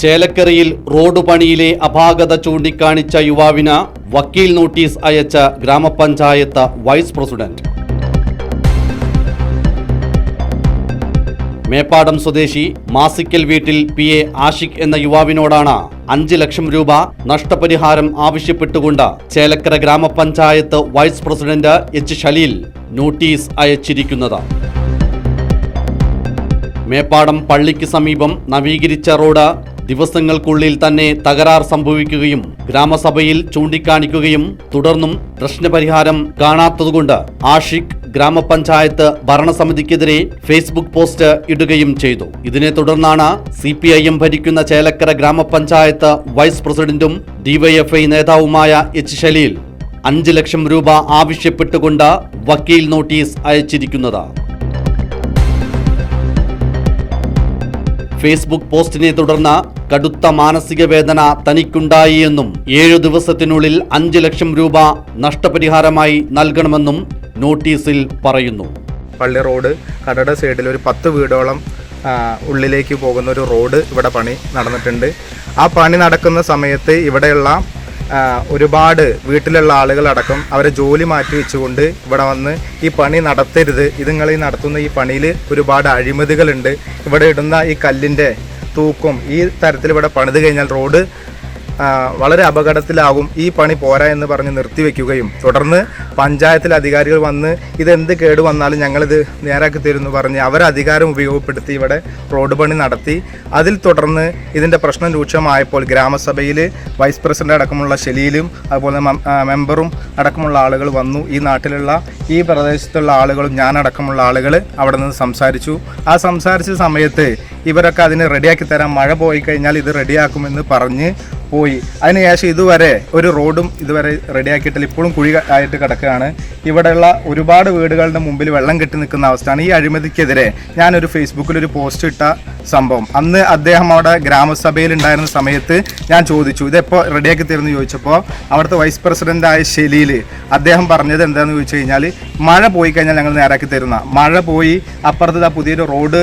ചേലക്കരയിൽ റോഡ് പണിയിലെ അപാകത ചൂണ്ടിക്കാണിച്ച യുവാവിന് വക്കീൽ നോട്ടീസ് അയച്ച ഗ്രാമപഞ്ചായത്ത് വൈസ് പ്രസിഡന്റ്. മേപ്പാടം സ്വദേശി മാസിക്കൽ വീട്ടിൽ പി എ ആഷിഖ് എന്ന യുവാവിനോടാണ് അഞ്ച് ലക്ഷം രൂപ നഷ്ടപരിഹാരം ആവശ്യപ്പെട്ടുകൊണ്ട് Chelakkara grama panchayat vice president H Shaleel notice അയച്ചിരിക്കുന്നത്. മേപ്പാടം പള്ളിക്ക് സമീപം നവീകരിച്ച റോഡ് ദിവസങ്ങൾക്കുള്ളിൽ തന്നെ തകരാർ സംഭവിക്കുകയും ഗ്രാമസഭയിൽ ചൂണ്ടിക്കാണിക്കുകയും തുടർന്നും പ്രശ്നപരിഹാരം കാണാത്തതുകൊണ്ട് ആഷിഖ് ഗ്രാമപഞ്ചായത്ത് ഭരണസമിതിക്കെതിരെ ഫേസ്ബുക്ക് പോസ്റ്റ് ഇടുകയും ചെയ്തു. ഇതിനെ തുടർന്നാണ് സി പി ഐ എം ഭരിക്കുന്ന ചേലക്കര ഗ്രാമപഞ്ചായത്ത് വൈസ് പ്രസിഡന്റും ഡിവൈഎഫ്ഐ നേതാവുമായ എച്ച് ശലീൽ അഞ്ച് ലക്ഷം രൂപ ആവശ്യപ്പെട്ടുകൊണ്ട് വക്കീൽ നോട്ടീസ് അയച്ചിരിക്കുന്നത്. ഫേസ്ബുക്ക് പോസ്റ്റിനെ തുടർന്ന് കടുത്ത മാനസിക വേദന തനിക്കുണ്ടായി എന്നും ഏഴു ദിവസത്തിനുള്ളിൽ അഞ്ച് ലക്ഷം രൂപ നഷ്ടപരിഹാരമായി നൽകണമെന്നും നോട്ടീസിൽ പറയുന്നു. പള്ളി റോഡ് കടയുടെ സൈഡിൽ ഒരു പത്ത് വീടോളം ഉള്ളിലേക്ക് പോകുന്ന ഒരു റോഡ് ഇവിടെ പണി നടന്നിട്ടുണ്ട്. ആ പണി നടക്കുന്ന സമയത്ത് ഇവിടെയുള്ള ഒരുപാട് വീട്ടിലുള്ള ആളുകളടക്കം അവരെ ജോലി മാറ്റി വെച്ചുകൊണ്ട് ഇവിടെ വന്ന് ഈ പണി നടത്തരുത്. ഇത് നിങ്ങൾ ഈ നടത്തുന്ന ഈ പണിയിൽ ഒരുപാട് അഴിമതികളുണ്ട്. ഇവിടെ ഇടുന്ന ഈ കല്ലിന്റെ തൂക്കും. ഈ തരത്തിൽ ഇവിടെ പണിത് കഴിഞ്ഞാൽ റോഡ് വളരെ അപകടത്തിലാകും. ഈ പണി പോരാ എന്ന് പറഞ്ഞ് നിർത്തിവെക്കുകയും തുടർന്ന് പഞ്ചായത്തിലെ അധികാരികൾ വന്ന് ഇതെന്ത് കേട് വന്നാലും ഞങ്ങളിത് നേരാക്കി തരുമെന്ന് പറഞ്ഞ് അവർ അധികാരം ഉപയോഗപ്പെടുത്തി ഇവിടെ റോഡ് പണി നടത്തി. അതിൽ തുടർന്ന് ഇതിന്റെ പ്രശ്നം രൂക്ഷമായപ്പോൾ ഗ്രാമസഭയിൽ വൈസ് പ്രസിഡന്റ് അടക്കമുള്ള ശലീലും അതുപോലെ മെമ്പറും അടക്കമുള്ള ആളുകൾ വന്നു. ഈ നാട്ടിലുള്ള ഈ പ്രദേശത്തുള്ള ആളുകളും ഞാനടക്കമുള്ള ആളുകൾ അവിടെ നിന്ന് സംസാരിച്ചു. ആ സംസാരിച്ച സമയത്ത് ഇവരൊക്കെ അതിനെ റെഡിയാക്കി തരാം മഴ പോയി കഴിഞ്ഞാൽ ഇത് റെഡിയാക്കുമെന്ന് പറഞ്ഞ് പോയി. അതിനുശേഷം ഇതുവരെ ഒരു റോഡും ഇതുവരെ റെഡിയാക്കിയിട്ടില്ല. ഇപ്പോഴും കുഴി ആയിട്ട് ആയിട്ട് കിടക്കുകയാണ് ഇവിടെയുള്ള ഒരുപാട് വീടുകളുടെ മുമ്പിൽ വെള്ളം കെട്ടി നിൽക്കുന്ന അവസ്ഥയാണ് ഈ അഴിമതിക്കെതിരെ. ഞാനൊരു ഫേസ്ബുക്കിൽ ഒരു പോസ്റ്റ് ഇട്ട സംഭവം. അന്ന് അദ്ദേഹം അവിടെ ഗ്രാമസഭയിൽ ഉണ്ടായിരുന്ന സമയത്ത് ഞാൻ ചോദിച്ചു ഇതെപ്പോൾ റെഡിയാക്കി തരുമെന്ന് ചോദിച്ചപ്പോൾ അവിടുത്തെ വൈസ് പ്രസിഡന്റായ ഷെലിയിൽ അദ്ദേഹം പറഞ്ഞത് എന്താണെന്ന് ചോദിച്ചു കഴിഞ്ഞാൽ മഴ പോയി കഴിഞ്ഞാൽ ഞങ്ങൾ നേരാക്കി തരുന്ന മഴ പോയി അപ്പുറത്ത് പുതിയൊരു റോഡ്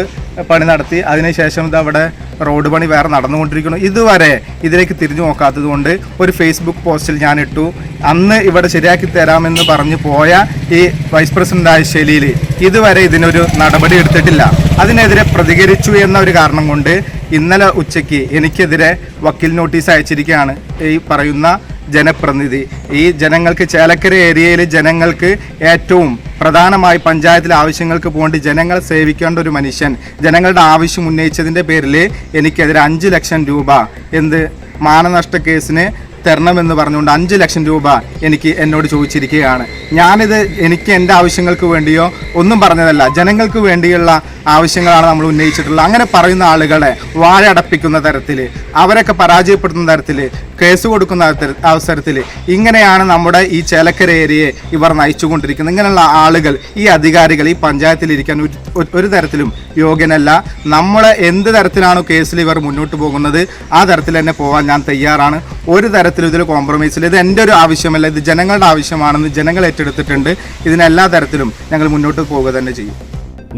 പണി നടത്തി. അതിനുശേഷം ഇത് അവിടെ റോഡ് പണി വേറെ നടന്നുകൊണ്ടിരിക്കുന്നു. ഇതുവരെ ഇതിലേക്ക് തിരിഞ്ഞു നോക്കാത്തത് കൊണ്ട് ഒരു ഫേസ്ബുക്ക് പോസ്റ്റിൽ ഞാൻ ഇട്ടു. അന്ന് ഇവിടെ ശരിയാക്കി തരാമെന്ന് പറഞ്ഞു പോയ ഈ വൈസ് പ്രസിഡന്റായ ശൈലിയിൽ ഇതുവരെ ഇതിനൊരു നടപടി എടുത്തിട്ടില്ല. അതിനെതിരെ പ്രതികരിച്ചു എന്ന ഒരു കാരണം കൊണ്ട് ഇന്നലെ ഉച്ചയ്ക്ക് എനിക്കെതിരെ വക്കീൽ നോട്ടീസ് അയച്ചിരിക്കുകയാണ്. ഈ പറയുന്ന ജനപ്രതിനിധി. ഈ ജനങ്ങൾക്ക് ചേലക്കര ഏരിയയിൽ ജനങ്ങൾക്ക് ഏറ്റവും പ്രധാനമായി പഞ്ചായത്തിലെ ആവശ്യങ്ങൾക്ക് പോകേണ്ടി ജനങ്ങളെ സേവിക്കേണ്ട ഒരു മനുഷ്യൻ ജനങ്ങളുടെ ആവശ്യം ഉന്നയിച്ചതിന്റെ പേരിൽ എനിക്കെതിരെ അഞ്ച് ലക്ഷം രൂപ എന്ത് മാനനഷ്ട കേസിന് തരണമെന്ന് പറഞ്ഞുകൊണ്ട് അഞ്ച് ലക്ഷം രൂപ എനിക്ക് എന്നോട് ചോദിച്ചിരിക്കുകയാണ്. ഞാനിത് എനിക്ക് എന്റെ ആവശ്യങ്ങൾക്ക് വേണ്ടിയോ ഒന്നും പറഞ്ഞതല്ല. ജനങ്ങൾക്ക് വേണ്ടിയുള്ള ആവശ്യങ്ങളാണ് നമ്മൾ ഉന്നയിച്ചിട്ടുള്ളത്. അങ്ങനെ പറയുന്ന ആളുകളെ വാഴടപ്പിക്കുന്ന തരത്തിൽ അവരൊക്കെ പരാജയപ്പെടുത്തുന്ന തരത്തിൽ കേസ് കൊടുക്കുന്ന അവസരത്തിൽ ഇങ്ങനെയാണ് നമ്മുടെ ഈ ചേലക്കര ഏരിയയെ ഇവർ നയിച്ചുകൊണ്ടിരിക്കുന്നത്. ഇങ്ങനെയുള്ള ആളുകൾ ഈ അധികാരികൾ ഈ പഞ്ചായത്തിൽ ഇരിക്കാൻ ഒരു- തരത്തിലും യോഗ്യനല്ല. നമ്മളെ എന്ത് തരത്തിലാണോ കേസിൽ ഇവർ മുന്നോട്ട് പോകുന്നത് ആ തരത്തിൽ തന്നെ പോകാൻ ഞാൻ തയ്യാറാണ്. ഒരു തരത്തിലും ഇതിൽ ഇല്ല. ഇത് എന്റെ ഒരു ആവശ്യമല്ല. ഇത് ജനങ്ങളുടെ ആവശ്യമാണെന്ന് ജനങ്ങൾ ഏറ്റെടുത്തിട്ടുണ്ട്. ഇതിനെല്ലാ തരത്തിലും ഞങ്ങൾ മുന്നോട്ട് പോവുക തന്നെ ചെയ്യും.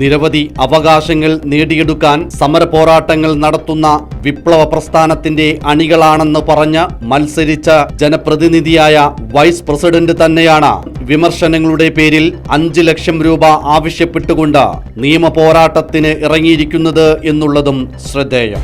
നിരവധി അവകാശങ്ങൾ നേടിയെടുക്കാൻ സമര പോരാട്ടങ്ങൾ നടത്തുന്ന വിപ്ലവ പ്രസ്ഥാനത്തിന്റെ അണികളാണെന്ന് പറഞ്ഞ് മത്സരിച്ച ജനപ്രതിനിധിയായ വൈസ് പ്രസിഡന്റ് തന്നെയാണ്. വിമർശനങ്ങളുടെ പേരിൽ അഞ്ച് ലക്ഷം രൂപ ആവശ്യപ്പെട്ടുകൊണ്ട് നിയമ പോരാട്ടത്തിന് ഇറങ്ങിയിരിക്കുന്നത് എന്നുള്ളതും ശ്രദ്ധേയം.